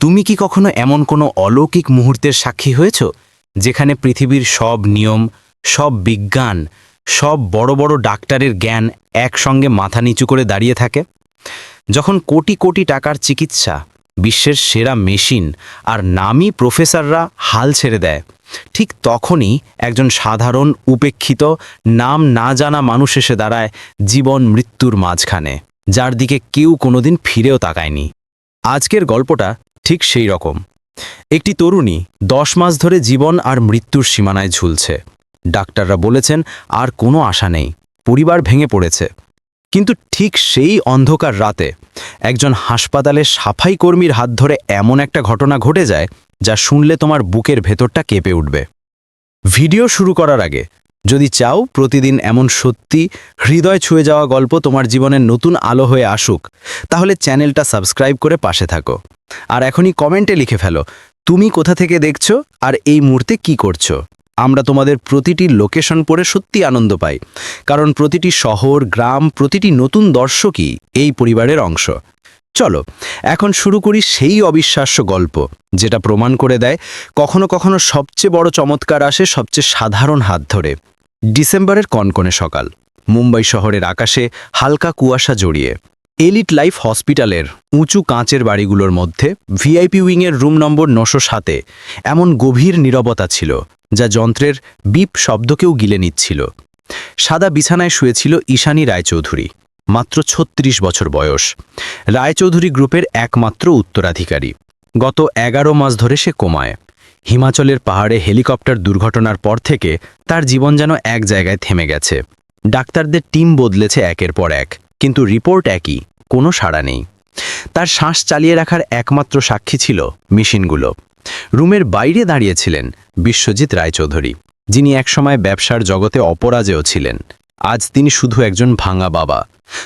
তুমি কি কখনো এমন কোনো অলৌকিক মুহূর্তের সাক্ষী হয়েছ? যেখানে পৃথিবীর সব নিয়ম, সব বিজ্ঞান, সব বড় বড় ডাক্তারের জ্ঞান একসঙ্গে মাথা নিচু করে দাঁড়িয়ে থাকে? যখন কোটি কোটি টাকার চিকিৎসা, বিশ্বের সেরা মেশিন আর নামী প্রফেসররা হাল ছেড়ে দেয়, ঠিক তখনই একজন সাধারণ, উপেক্ষিত, নাম না জানা মানুষ এসে দাঁড়ায় জীবন মৃত্যুর মাঝখানে, যার দিকে কেউ কোনোদিন ফিরেও তাকায়নি। আজকের গল্পটা ঠিক সেই রকম। একটি তরুণী দশ মাস ধরে জীবন আর মৃত্যুর সীমানায় ঝুলছে। ডাক্তাররা বলেছেন, আর কোনো আশা নেই। পরিবার ভেঙে পড়েছে। কিন্তু ঠিক সেই অন্ধকার রাতে একজন হাসপাতালের সাফাই কর্মীর হাত ধরে এমন একটা ঘটনা ঘটে যায়, যা শুনলে তোমার বুকের ভেতরটা কেঁপে উঠবে। ভিডিও শুরু করার আগে, যদি চাও প্রতিদিন এমন সত্যি হৃদয় ছুঁয়ে যাওয়া গল্প তোমার জীবনের নতুন আলো হয়ে আসুক, তাহলে চ্যানেলটা সাবস্ক্রাইব করে পাশে থাকো। আর এখনই কমেন্টে লিখে ফেলো, তুমি কোথা থেকে দেখছ আর এই মুহূর্তে কি করছ? আমরা তোমাদের প্রতিটি লোকেশন পড়ে সত্যি আনন্দ পাই, কারণ প্রতিটি শহর, গ্রাম, প্রতিটি নতুন দর্শকই এই পরিবারের অংশ। চলো, এখন শুরু করি সেই অবিশ্বাস্য গল্প, যেটা প্রমাণ করে দেয় কখনো কখনো সবচেয়ে বড় চমৎকার আসে সবচেয়ে সাধারণ হাত ধরে, ডিসেম্বরের কনকনে সকাল, মুম্বাই শহরের আকাশে হালকা কুয়াশা জড়িয়ে। এলিট লাইফ হসপিটালের উঁচু কাঁচের বাড়িগুলোর মধ্যে ভিআইপি উইংয়ের রুম নম্বর নশো সাতে এমন গভীর নীরবতা ছিল, যা যন্ত্রের বিপ শব্দকেও গিলে নিচ্ছিল। সাদা বিছানায় শুয়েছিল ঈশানী রায়চৌধুরী, মাত্র ছত্রিশ বছর বয়স। রায়চৌধুরী গ্রুপের একমাত্র উত্তরাধিকারী। গত এগারো মাস ধরে সে কোমায়। হিমাচলের পাহাড়ে হেলিকপ্টার দুর্ঘটনার পর থেকে তার জীবন যেন এক জায়গায় থেমে গেছে। ডাক্তারদের টিম বদলেছে একের পর এক, কিন্তু রিপোর্ট একই। কোনো সাড়া নেই। তার শ্বাস চালিয়ে রাখার একমাত্র সাক্ষী ছিল মেশিনগুলো। রুমের বাইরে দাঁড়িয়েছিলেন বিশ্বজিৎ রায়চৌধুরী, যিনি একসময় ব্যবসার জগতে অপরাজেয় ছিলেন। আজ তিনি শুধু একজন ভাঙা বাবা।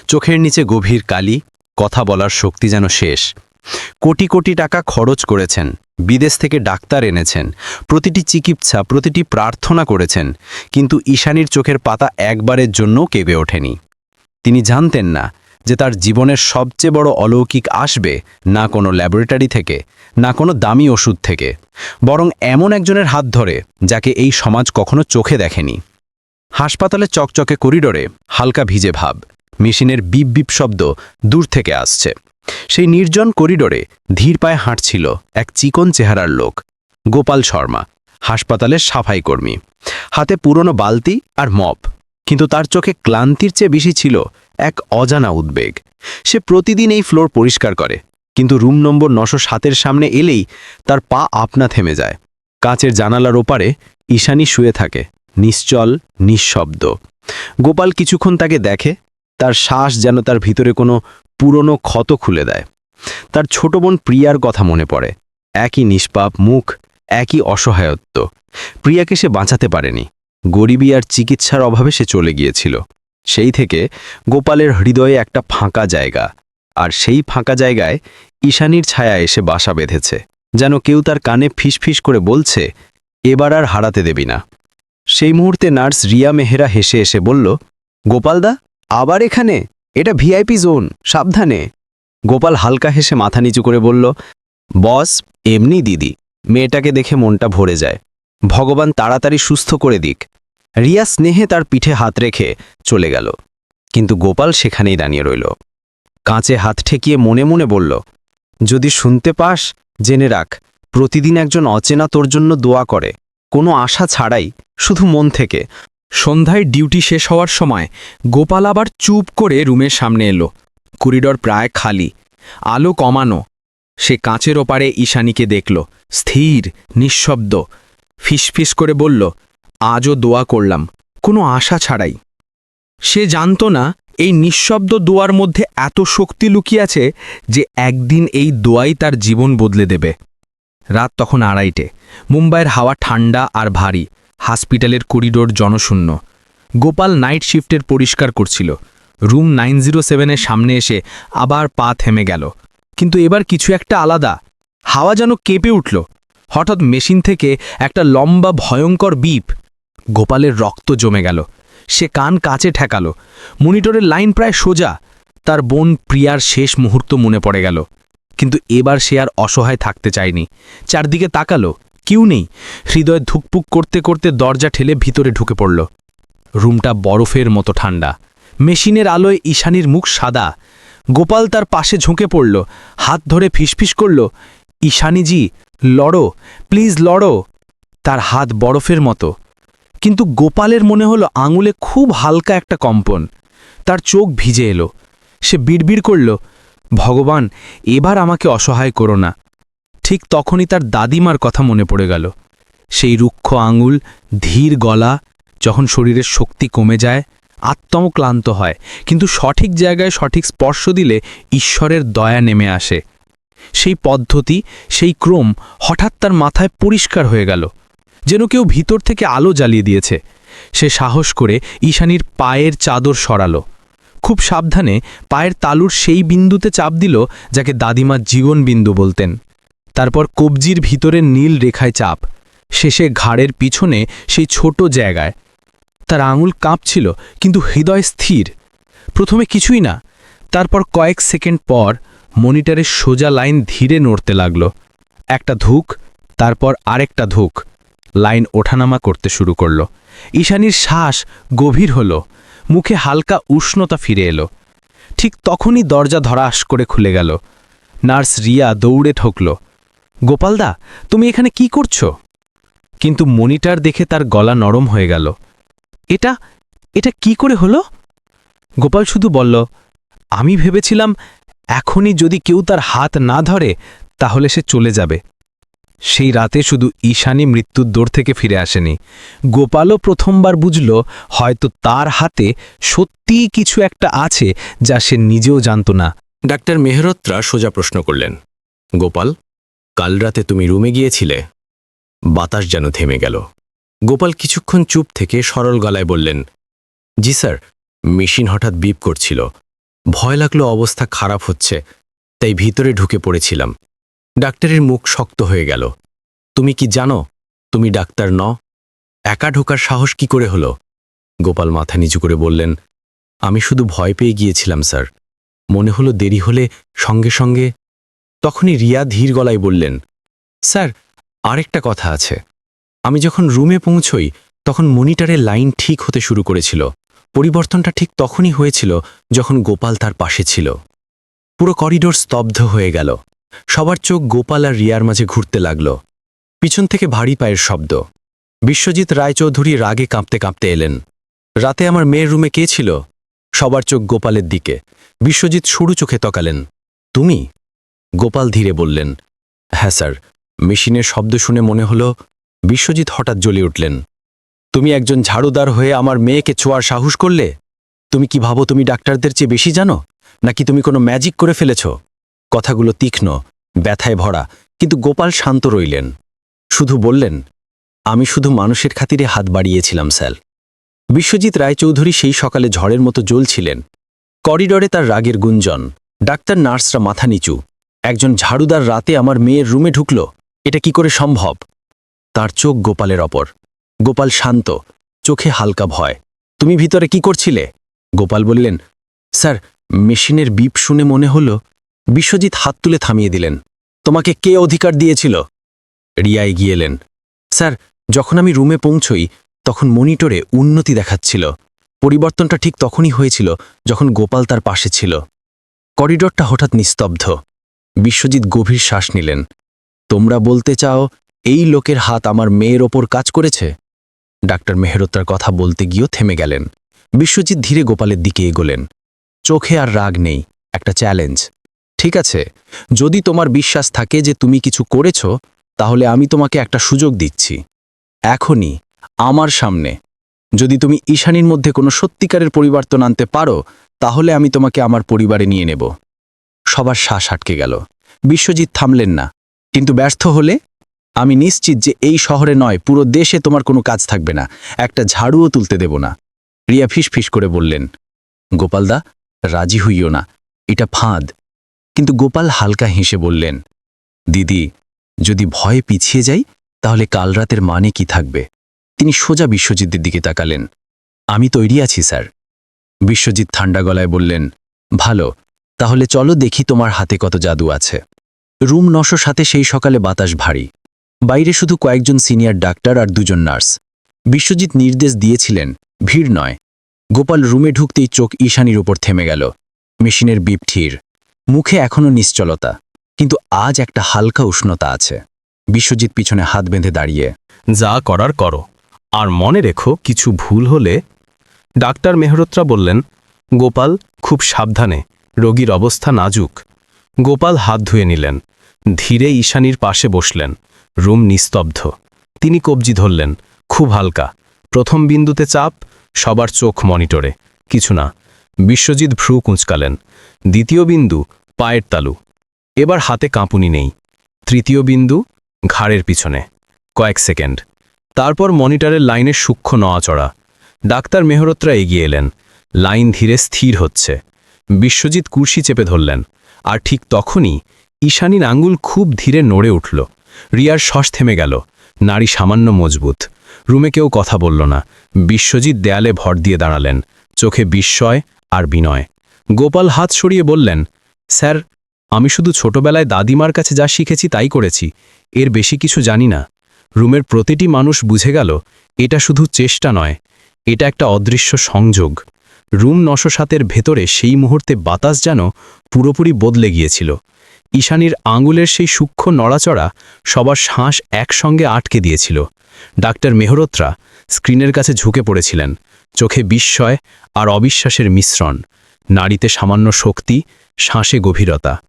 চোখের নিচে গভীর কালি, কথা বলার শক্তি যেন শেষ। কোটি কোটি টাকা খরচ করেছেন, বিদেশ থেকে ডাক্তার এনেছেন, প্রতিটি চিকিৎসা, প্রতিটি প্রার্থনা করেছেন, কিন্তু ঈশানীর চোখের পাতা একবারের জন্যও কেঁপে ওঠেনি। তিনি জানতেন না যে তার জীবনের সবচেয়ে বড় অলৌকিক আসবে না কোনো ল্যাবরেটরি থেকে, না কোনো দামি ওষুধ থেকে, বরং এমন একজনের হাত ধরে যাকে এই সমাজ কখনো চোখে দেখেনি। হাসপাতালে চকচকে করিডোরে হালকা ভিজে ভাব, মেশিনের বিপ বিপ শব্দ দূর থেকে আসছে। সেই নির্জন করিডোরে ধীর পায়ে হাঁটছিল এক চিকন চেহারার লোক, গোপাল শর্মা, হাসপাতালের সাফাই কর্মী। হাতে পুরনো বালতি আর মপ, কিন্তু তার চোখে ক্লান্তির চেয়ে বেশি ছিল এক অজানা উদ্বেগ। সে প্রতিদিন এই ফ্লোর পরিষ্কার করে, কিন্তু রুম নম্বর নশো সাতের সামনে এলেই তার পা আপনা থেমে যায়। কাচের জানালার ওপারে ঈশানী শুয়ে থাকে, নিশ্চল, নিঃশব্দ। গোপাল কিছুক্ষণ তাকে দেখে, তার শ্বাস যেন তার ভিতরে কোনো পুরনো ক্ষত খুলে দেয়। তার ছোট বোন প্রিয়ার কথা মনে পড়ে, একই নিষ্পাপ মুখ, একই অসহায়ত্ব। প্রিয়াকে সে বাঁচাতে পারেনি, গরিবী আর চিকিৎসার অভাবে সে চলে গিয়েছিল। সেই থেকে গোপালের হৃদয়ে একটা ফাঁকা জায়গা, আর সেই ফাঁকা জায়গায় ঈশানীর ছায়া এসে বাসা বেঁধেছে, যেন কেউ তার কানে ফিসফিস করে বলছে, এবার আর হারাতে দেবি না। সেই মুহূর্তে নার্স রিয়া মেহেরা হেসে এসে বলল গোপালদা আবার এখানে? এটা ভিআইপি জোন, সাবধানে। গোপাল হালকা হেসে মাথা নিচু করে বলল, বস, এমনি দিদি, মেয়েটাকে দেখে মনটা ভরে যায়। ভগবান তাড়াতাড়ি সুস্থ করে দিক। রিয়া স্নেহে তার পিঠে হাত রেখে চলে গেল। কিন্তু গোপাল সেখানেই দাঁড়িয়ে রইল। কাঁচে হাত ঠেকিয়ে মনে মনে বলল, যদি শুনতে পাস, জেনে রাখ, প্রতিদিন একজন অচেনা তোর জন্য দোয়া করে। কোনো আশা ছাড়াই, শুধু মন থেকে। সন্ধ্যায় ডিউটি শেষ হওয়ার সময় গোপাল আবার চুপ করে রুমের সামনে এলো। করিডর প্রায় খালি। আলো কমানো। সে কাঁচের ওপারে ঈশানীকে দেখল। স্থির, নিঃশব্দ। ফিসফিস করে বলল আজও দোয়া করলাম, কোনো আশা ছাড়াই। সে জানত না, এই নিঃশব্দ দোয়ার মধ্যে এত শক্তি লুকিয়ে আছে যে একদিন এই দোয়াই তার জীবন বদলে দেবে। রাত তখন আড়াইটে, মুম্বাইয়ের হাওয়া ঠান্ডা আর ভারী হসপিটালের করিডোর জনশূন্য। গোপাল নাইট শিফটের পরিষ্কার করছিল। রুম নাইন জিরো সেভেনের সামনে এসে আবার পা থেমে গেল। কিন্তু এবার কিছু একটা আলাদা, হাওয়া যেন কেঁপে উঠল। হঠাৎ মেশিন থেকে একটা লম্বা ভয়ঙ্কর বিপ। গোপালের রক্ত জমে গেল। সে কান কাছে ঠেকালো। মনিটরের লাইন প্রায় সোজা। তার বোন প্রিয়ার শেষ মুহূর্ত মনে পড়ে গেল। কিন্তু এবার সে আর অসহায় থাকতে চায়নি। চারদিকে তাকালো, কেউ নেই। হৃদয় ধুকপুক করতে করতে দরজা ঠেলে ভিতরে ঢুকে পড়ল। রুমটা বরফের মতো ঠান্ডা। মেশিনের আলোয় ঈশানির মুখ সাদা। গোপাল তার পাশে ঝুঁকে পড়ল। হাত ধরে ফিসফিস করল, ঈশানিজি, লড়ো, প্লিজ লড়ো। তার হাত বরফের মতো। কিন্তু গোপালের মনে হলো আঙুলে খুব হালকা একটা কম্পন। তার চোখ ভিজে এলো। সে বিড়বিড় করল, ভগবান, এবার আমাকে অসহায় করো না। ঠিক তখনই তার দাদিমার কথা মনে পড়ে গেল। সেই রুক্ষ আঙুল, ধীর গলা, যখন শরীরের শক্তি কমে যায় আত্মম ক্লান্ত হয়, কিন্তু সঠিক জায়গায় সঠিক স্পর্শ দিলে ঈশ্বরের দয়া নেমে আসে। সেই পদ্ধতি, সেই ক্রম হঠাৎ তার মাথায় পরিষ্কার হয়ে গেল। যেন কেউ ভিতর থেকে আলো জ্বালিয়ে দিয়েছে। সে সাহস করে ঈশানীর পায়ের চাদর সরালো। খুব সাবধানে পায়ের তালুর সেই বিন্দুতে চাপ দিল যাকে দাদিমা জীবন বিন্দু বলতেন। তারপর কবজির ভিতরে নীল রেখায় চাপ। শেষে ঘাড়ের পিছনে সেই ছোট জায়গায়। তার আঙুল কাঁপছিল, কিন্তু হৃদয় স্থির। প্রথমে কিছুই না, তারপর কয়েক সেকেন্ড পর মনিটরের সোজা লাইন ধীরে নড়তে লাগল। একটা ধুক, তারপর আরেকটা ধুক। লাইন ওঠানামা করতে শুরু করল। ঈশানীর শ্বাস গভীর হল। মুখে হালকা উষ্ণতা ফিরে এলো। ঠিক তখনই দরজা ধরাস করে খুলে গেল। নার্স রিয়া দৌড়ে ঠকল। গোপালদা তুমি এখানে কি করছ? কিন্তু মনিটার দেখে তার গলা নরম হয়ে গেল। এটা এটা কি করে হলো? গোপাল শুধু বলল, আমি ভেবেছিলাম এখনই যদি কেউ তার হাত না ধরে, তাহলে সে চলে যাবে। সেই রাতে শুধু ঈশানী মৃত্যুর দৌড় থেকে ফিরে আসেনি। গোপালও প্রথমবার বুঝল, হয়তো তার হাতে সত্যিই কিছু একটা আছে যা সে নিজেও জানত না। ডাক্তার মেহরত্রা সোজা প্রশ্ন করলেন, গোপাল, কাল রাতে তুমি রুমে গিয়েছিলে? বাতাস যেন থেমে গেল। গোপাল কিছুক্ষণ চুপ থেকে সরল গলায় বললেন, জি স্যার, মেশিন হঠাৎ বিপ করছিল। ভয় লাগল, অবস্থা খারাপ হচ্ছে, তাই ভিতরে ঢুকে পড়েছিলাম। ডাক্তারের মুখ শক্ত হয়ে গেল। তুমি কি জানো? তুমি ডাক্তার ন একা ঢোকার সাহস কি করে হলো? গোপাল মাথা নিচু করে বললেন, আমি শুধু ভয় পেয়ে গিয়েছিলাম, স্যার। মনে হলো দেরি হলে সঙ্গে সঙ্গে তখনই রিয়া ধীর গলায় বললেন, স্যার, আরেকটা কথা আছে। আমি যখন রুমে পৌঁছই, তখন মনিটরের লাইন ঠিক হতে শুরু করেছিল। পরিবর্তনটা ঠিক তখনই হয়েছিল যখন গোপাল তার পাশে ছিল। পুরো করিডোর স্তব্ধ হয়ে গেল। সবার চোখ গোপাল আর রিয়ার মাঝে ঘুরতে লাগল। পিছন থেকে ভারী পায়ের শব্দ। বিশ্বজিৎ রায়চৌধুরী রাগে কাঁপতে কাঁপতে এলেন। রাতে আমার মেয়ের রুমে কে ছিল? সবার চোখ গোপালের দিকে। বিশ্বজিৎ সরু চোখে তকালেন। তুমি? গোপাল ধীরে বললেন। হ্যাঁ স্যার। মেশিনের শব্দ শুনে মনে হলো বিশ্বজিৎ হঠাৎ জ্বলে উঠলেন। তুমি একজন ঝাড়ুদার হয়ে আমার মেয়েকে ছোঁয়ার সাহস করলে? তুমি কি ভাবো তুমি ডাক্তারদের চেয়ে বেশি জানো? নাকি তুমি কোনো ম্যাজিক করে ফেলেছ? কথাগুলো তীক্ষ্ণ, ব্যথায় ভরা, কিন্তু গোপাল শান্ত রইলেন। শুধু বললেন, আমি শুধু মানুষের খাতিরে হাত বাড়িয়েছিলাম, স্যার। বিশ্বজিৎ রায়চৌধুরী সেই সকালে ঝড়ের মতো জ্বলছিলেন। করিডরে তার রাগের গুঞ্জন, ডাক্তার নার্সরা মাথা নিচু, একজন ঝাড়ুদার রাতে আমার মেয়ের রুমে ঢুকল, এটা কি করে সম্ভব? তার চোখ গোপালের অপর। গোপাল শান্ত, চোখে হালকা ভয়, তুমি ভিতরে কি করছিলে? গোপাল বললেন, স্যার, মেশিনের বিপ শুনে মনে হল বিশ্বজিৎ হাত তুলে থামিয়ে দিলেন। তোমাকে কে অধিকার দিয়েছিল? রিয়া এগিয়ে এলেন। স্যার, যখন আমি রুমে পৌঁছই, তখন মনিটরে উন্নতি দেখাচ্ছিল। পরিবর্তনটা ঠিক তখনই হয়েছিল, যখন গোপাল তার পাশে ছিল। করিডরটা হঠাৎ নিস্তব্ধ। বিশ্বজিৎ গভীর শ্বাস নিলেন। তোমরা বলতে চাও, এই লোকের হাত আমার মেয়ের ওপর কাজ করেছে? ডাক্তার মেহরত্তার কথা বলতে গিয়েও থেমে গেলেন। বিশ্বজিৎ ধীরে গোপালের দিকে এগোলেন। চোখে আর রাগ নেই, একটা চ্যালেঞ্জ। ঠিক আছে, যদি তোমার বিশ্বাস থাকে যে তুমি কিছু করেছ, তাহলে আমি তোমাকে একটা সুযোগ দিচ্ছি। এখনই, আমার সামনে। যদি তুমি ঈশানীর মধ্যে কোনো সত্যিকারের পরিবর্তন আনতে পারো, তাহলে আমি তোমাকে আমার পরিবারে নিয়ে নেব। সবার শ্বাস আটকে গেল। বিশ্বজিৎ থামলেন না। কিন্তু ব্যর্থ হলে? আমি নিশ্চিত যে এই শহরে নয়, পুরো দেশে তোমার কোনো কাজ থাকবে না। একটা ঝাড়ুও তুলতে দেব না। রিয়া ফিস ফিস করে বললেন, গোপালদা, রাজি হইও না। এটা ফাঁদ। কিন্তু গোপাল হালকা হেসে বললেন, দিদি, যদি ভয়ে পিছিয়ে যাই, তাহলে কাল রাতের মানে কি থাকবে? তিনি সোজা বিশ্বজিতের দিকে তাকালেন। আমি তৈরি আছি, স্যার। বিশ্বজিৎ ঠান্ডা গলায় বললেন, ভালো, তাহলে চলো দেখি তোমার হাতে কত জাদু আছে। রুম নশো সাথে সেই সকালে বাতাস ভারী। বাইরে শুধু কয়েকজন সিনিয়র ডাক্তার আর দুজন নার্স। বিশ্বজিৎ নির্দেশ দিয়েছিলেন, ভিড় নয়। গোপাল রুমে ঢুকতেই চোখ ঈশানির উপর থেমে গেল। মেশিনের বিপ ঠির। মুখে এখনও নিশ্চলতা, কিন্তু আজ একটা হালকা উষ্ণতা আছে। বিশ্বজিৎ পিছনে হাত বেঁধে দাঁড়িয়ে, যা করার করো। আর মনে রেখো, কিছু ভুল হলে ডাক্তার মেহরত্রা বললেন, গোপাল, খুব সাবধানে, রোগীর অবস্থা নাজুক। গোপাল হাত ধুয়ে নিলেন, ধীরে ঈশানীর পাশে বসলেন, রুম নিস্তব্ধ। তিনি কবজি ধরলেন, খুব হালকা, প্রথম বিন্দুতে চাপ, সবার চোখ মনিটরে, কিছু না। বিশ্বজিৎ ভ্রু কুঁচকালেন। দ্বিতীয় বিন্দু, পায়ের তালু। এবার হাতে কাঁপুনি নেই। তৃতীয় বিন্দু, ঘাড়ের পিছনে। কয়েক সেকেন্ড। তারপর মনিটরের লাইনের সূক্ষ্ম নড়াচড়া। ডাক্তার মেহরত্রা এগিয়ে এলেন। লাইন ধীরে স্থির হচ্ছে। বিশ্বজিৎ কুর্সি চেপে ধরলেন। আর ঠিক তখনই ঈশানীর আঙ্গুল খুব ধীরে নড়ে উঠল। রিয়ার শ্বাস থেমে গেল। নারী সামান্য মজবুত। রুমে কেউ কথা বলল না। বিশ্বজিৎ দেয়ালে ভর দিয়ে দাঁড়ালেন। চোখে বিস্ময় আর বিনয়। গোপাল হাত সরিয়ে বললেন, স্যার, আমি শুধু ছোটবেলায় দাদিমার কাছে যা শিখেছি তাই করেছি। এর বেশি কিছু জানি না। রুমের প্রতিটি মানুষ বুঝে গেল, এটা শুধু চেষ্টা নয়, এটা একটা অদৃশ্য সংযোগ। রুম নশো সাতের ভেতরে সেই মুহূর্তে বাতাস যেন পুরোপুরি বদলে গিয়েছিল। ঈশানীর আঙুলের সেই সূক্ষ্ম নড়াচড়া সবার শ্বাস একসঙ্গে আটকে দিয়েছিল। ডাক্তার মেহরত্রা স্ক্রিনের কাছে ঝুঁকে পড়েছিলেন। চোখে বিস্ময় আর অবিশ্বাসের মিশ্রণ নারীতে সামান্য শক্তি, শ্বাসে গভীরতা।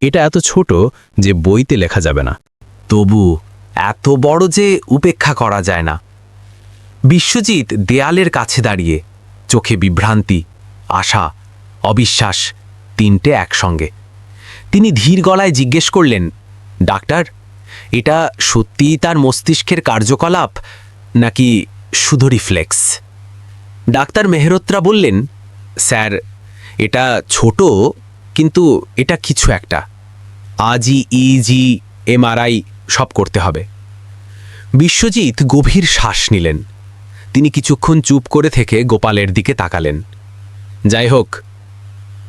এটা এত ছোট যে বইতে লেখা যাবে না। তবু এত বড় যে উপেক্ষা করা যায় না। বিশ্বজিৎ দেয়ালের কাছে দাঁড়িয়ে চোখে বিভ্রান্তি, আশা, অবিশ্বাস তিনটে একসঙ্গে। তিনি ধীর গলায় জিজ্ঞেস করলেন, ডাক্তার, এটা সত্যিই তার মস্তিষ্কের কার্যকলাপ নাকি শুধু রিফ্লেক্স ডাক্তার মেহরত্রা বললেন, স্যার, এটা ছোট, কিন্তু এটা কিছু একটা। আজই ইজি এমআরআই সব করতে হবে। বিশ্বজিৎ গভীর শ্বাস নিলেন। তিনি কিছুক্ষণ চুপ করে থেকে গোপালের দিকে তাকালেন। যাই হোক,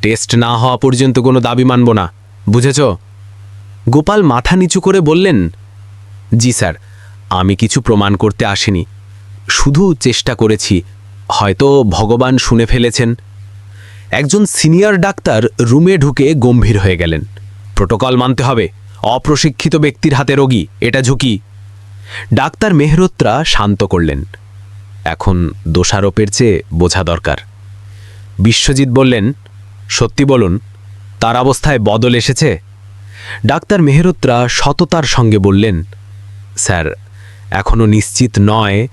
টেস্ট না হওয়া পর্যন্ত কোনো দাবি মানব না, বুঝেছ? গোপাল মাথা নিচু করে বললেন, জি স্যার, আমি কিছু প্রমাণ করতে আসিনি। শুধু চেষ্টা করেছি হয়তো ভগবান শুনে ফেলেছেন। একজন সিনিয়র ডাক্তার রুমে ঢুকে গম্ভীর হয়ে গেলেন। প্রোটোকল মানতে হবে, অপ্রশিক্ষিত ব্যক্তির হাতে রোগী, এটা ঝুঁকি। ডাক্তার মেহরত্রা শান্ত করলেন। এখন দোষারোপের চেয়ে বোঝা দরকার। বিশ্বজিৎ বললেন, সত্যি বলুন, তার অবস্থায় বদল এসেছে? ডাক্তার মেহরত্রা সততার সঙ্গে বললেন, স্যার এখনও নিশ্চিত নয়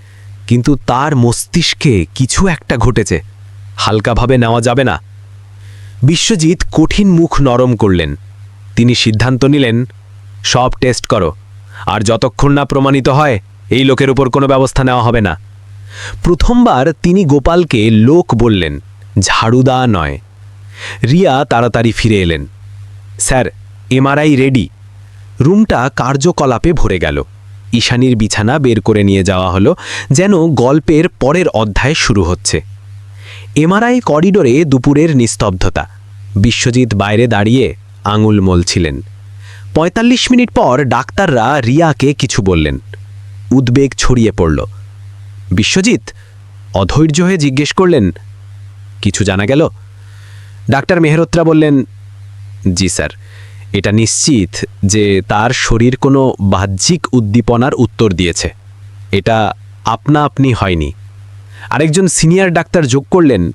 কিন্তু তার মস্তিষ্কে কিছু একটা ঘটেছে। হালকাভাবে নেওয়া যাবে না। বিশ্বজিৎ কঠিন মুখ নরম করলেন। তিনি সিদ্ধান্ত নিলেন, সব টেস্ট করো, আর যতক্ষণ না প্রমাণিত হয়, এই লোকের উপর কোনো ব্যবস্থা নেওয়া হবে না। প্রথমবার তিনি গোপালকে লোক বললেন, ঝাড়ুদা নয়। রিয়া তাড়াতাড়ি ফিরে এলেন। Sir, MRI ready. রুমটা কার্যকলাপে ভরে গেল। ঈশানীর বিছানা বের করে নিয়ে যাওয়া হলো, যেন গল্পের পরের অধ্যায় শুরু হচ্ছে। এমআরআই করিডোরে দুপুরের নিস্তব্ধতা। বিশ্বজিৎ বাইরে দাঁড়িয়ে আঙুল মলছিলেন। পঁয়তাল্লিশ মিনিট পর ডাক্তাররা রিয়াকে কিছু বললেন। উদ্বেগ ছড়িয়ে পড়ল। বিশ্বজিৎ অধৈর্য হয়ে জিজ্ঞেস করলেন, কিছু জানা গেল? ডাক্তার মেহরত্রা বললেন, জি স্যার। এটা নিশ্চিত যে তার শরীর কোনো বাহ্যিক উদ্দীপনার উত্তর দিয়েছে। এটা আপনা আপনি হয়নি। আরেকজন সিনিয়র ডাক্তার যোগ করলেন,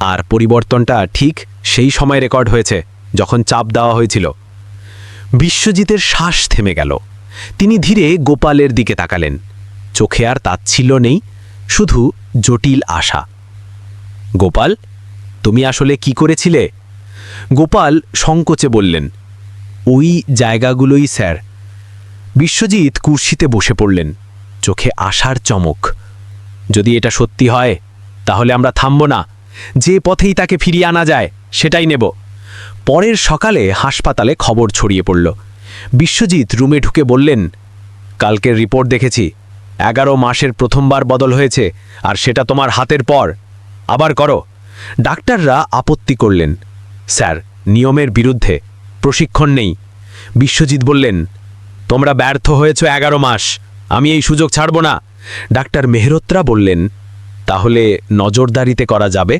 আর পরিবর্তনটা ঠিক সেই সময় রেকর্ড হয়েছে, যখন চাপ দেওয়া হয়েছিল। বিশ্বজিতের শ্বাস থেমে গেল। তিনি ধীরে গোপালের দিকে তাকালেন। চোখে আর তাচ্ছিল্য নেই, শুধু জটিল আশা। গোপাল, তুমি আসলে কি করেছিলে? গোপাল সংকোচে বললেন ওই জায়গাগুলোই, স্যার। বিশ্বজিৎ কুর্সিতে বসে পড়লেন। চোখে আশার চমক। যদি এটা সত্যি হয়, তাহলে আমরা থামব না। যে পথেই তাকে ফিরিয়ে আনা যায়, সেটাই নেব। পরের সকালে হাসপাতালে খবর ছড়িয়ে পড়ল। বিশ্বজিৎ রুমে ঢুকে বললেন, কালকের রিপোর্ট দেখেছি। এগারো মাসের প্রথমবার বদল হয়েছে, আর সেটা তোমার হাতের পর। আবার করো। ডাক্তাররা আপত্তি করলেন। স্যার, নিয়মের বিরুদ্ধে প্রশিক্ষণ নেই। বিশ্বজিৎ বললেন, তোমরা ব্যর্থ হয়েছ এগারো মাস, আমি এই সুযোগ ছাড়ব না। ডাক্তার মেহরোত্রা বললেন, তাহলে নজরদারিতে করা যাবে?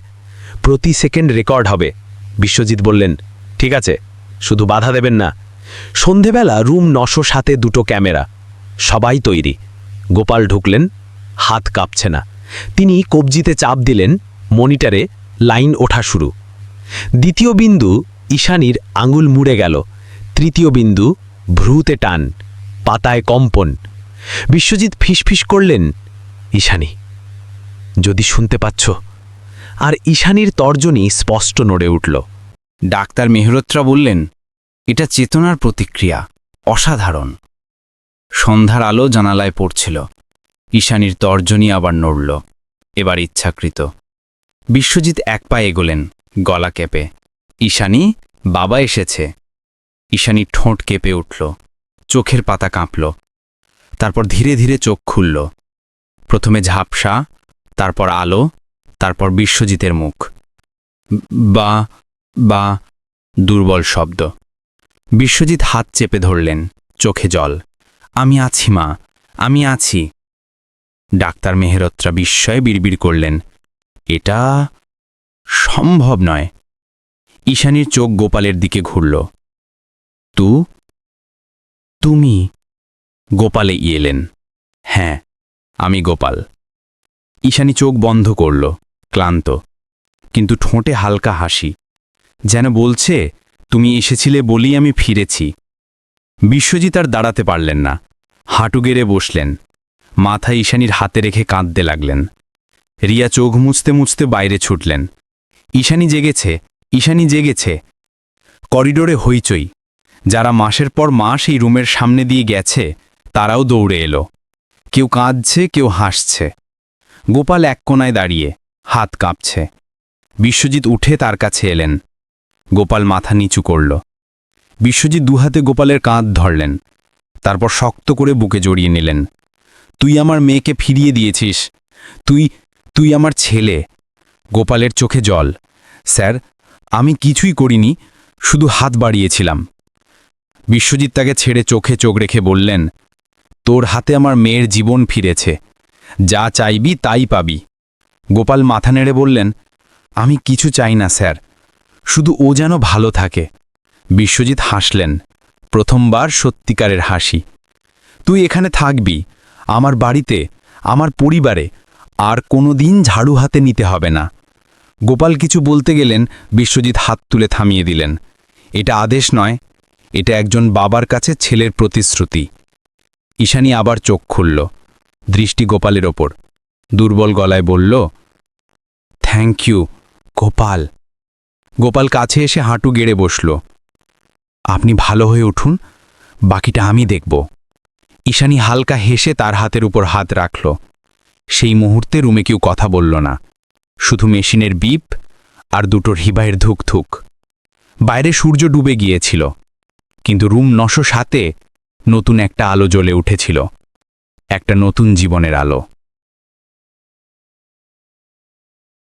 প্রতি সেকেন্ড রেকর্ড হবে। বিশ্বজিৎ বললেন, ঠিক আছে, শুধু বাধা দেবেন না। সন্ধেবেলা রুম নশো সাতে দুটো ক্যামেরা, সবাই তৈরি। গোপাল ঢুকলেন, হাত কাঁপছে না। তিনি কবজিতে চাপ দিলেন, মনিটরে লাইন ওঠা শুরু। দ্বিতীয় বিন্দু ঈশানীর আঙুল মুড়ে গেল। তৃতীয় বিন্দু, ভ্রুতে টান, পাতায় কম্পন। বিশ্বজিৎ ফিসফিস করলেন, ঈশানী, যদি শুনতে পাচ্ছ। আর ঈশানীর তর্জনী স্পষ্ট নড়ে উঠল। ডাক্তার মেহরোত্রা বললেন, এটা চেতনার প্রতিক্রিয়া, অসাধারণ। সন্ধ্যার আলো জানালায় পড়ছিল। ঈশানীর তর্জনী আবার নড়ল, এবার ইচ্ছাকৃত। বিশ্বজিৎ এক পা এগোলেন, গলা কেঁপে। ঈশানী, বাবা এসেছে। ঈশানী ঠোঁট কেঁপে উঠল, চোখের পাতা কাঁপল। তারপর ধীরে ধীরে চোখ খুলল। প্রথমে ঝাপসা, তারপর আলো, তারপর বিশ্বজিতের মুখ। বা বা, দুর্বল শব্দ। বিশ্বজিৎ হাত চেপে ধরলেন, চোখে জল। আমি আছি, মা, আমি আছি। ডাক্তার মেহেরত্রা বিস্ময়ে বিড়বিড় করলেন। এটা সম্ভব নয়। ঈশানীর চোখ গোপালের দিকে ঘুরল। তু? তুমি? গোপালে ইয়েলেন। হ্যাঁ আমি গোপাল। ঈশানী চোখ বন্ধ করল, ক্লান্ত। কিন্তু ঠোঁটে হালকা হাসি। যেন বলছে, তুমি এসেছিলে বলেই আমি ফিরেছি। বিশ্বজিৎ আর দাঁড়াতে পারলেন না। হাঁটু গেড়ে বসলেন। মাথা ঈশানীর হাতে রেখে কাঁদতে লাগলেন। রিয়া চোখ মুছতে মুছতে বাইরে ছুটলেন। ঈশানী জেগেছে। ঈশানী জেগেছে। করিডোরে হইচই। যারা মাসের পর মাস এই রুমের সামনে দিয়ে গেছে, তারাও দৌড়ে এলো। কেউ কাঁদছে, কেউ হাসছে। গোপাল এক কোনায় দাঁড়িয়ে হাত কাঁপছে। বিশ্বজিৎ উঠে তার কাছে এলেন। গোপাল মাথা নিচু করল। বিশ্বজিৎ দুহাতে গোপালের কাঁধ ধরলেন। তারপর শক্ত করে বুকে জড়িয়ে নিলেন। তুই আমার মেয়েকে ফিরিয়ে দিয়েছিস। তুই তুই আমার ছেলে। গোপালের চোখে জল। স্যার আমি কিছুই করিনি, শুধু হাত বাড়িয়েছিলাম। বিশ্বজিৎ তাকে ছেড়ে চোখে চোখ রেখে বললেন, তোর হাতে আমার মেয়ের জীবন ফিরেছে, যা চাইবি তাই পাবি। গোপাল মাথা নেড়ে বললেন, আমি কিছু চাই না, স্যার, শুধু ও যেন ভালো থাকে। বিশ্বজিৎ হাসলেন, প্রথমবার সত্যিকারের হাসি। তুই এখানে থাকবি, আমার বাড়িতে, আমার পরিবারে, আর কোনো দিন ঝাড়ু হাতে নিতে হবে না। গোপাল কিছু বলতে গেলেন, বিশ্বজিৎ হাত তুলে থামিয়ে দিলেন। এটা আদেশ নয়, এটা একজন বাবার কাছে ছেলের প্রতিশ্রুতি। ঈশানী আবার চোখ খুলল, দৃষ্টি গোপালের ওপর। দুর্বল গলায় বলল থ্যাংক ইউ গোপাল। গোপাল কাছে এসে হাঁটু গেড়ে বসল। আপনি ভালো হয়ে উঠুন, বাকিটা আমি দেখব। ঈশানী হালকা হেসে তার হাতের উপর হাত রাখল। সেই মুহূর্তে রুমে কেউ কথা বলল না। শুধু মেশিনের বিপ আর দুটোর হিবাহের ধুকথুক বাইরে সূর্য ডুবে গিয়েছিল, কিন্তু রুম নশো সাতে নতুন একটা আলো জ্বলে উঠেছিল, একটা নতুন জীবনের আলো।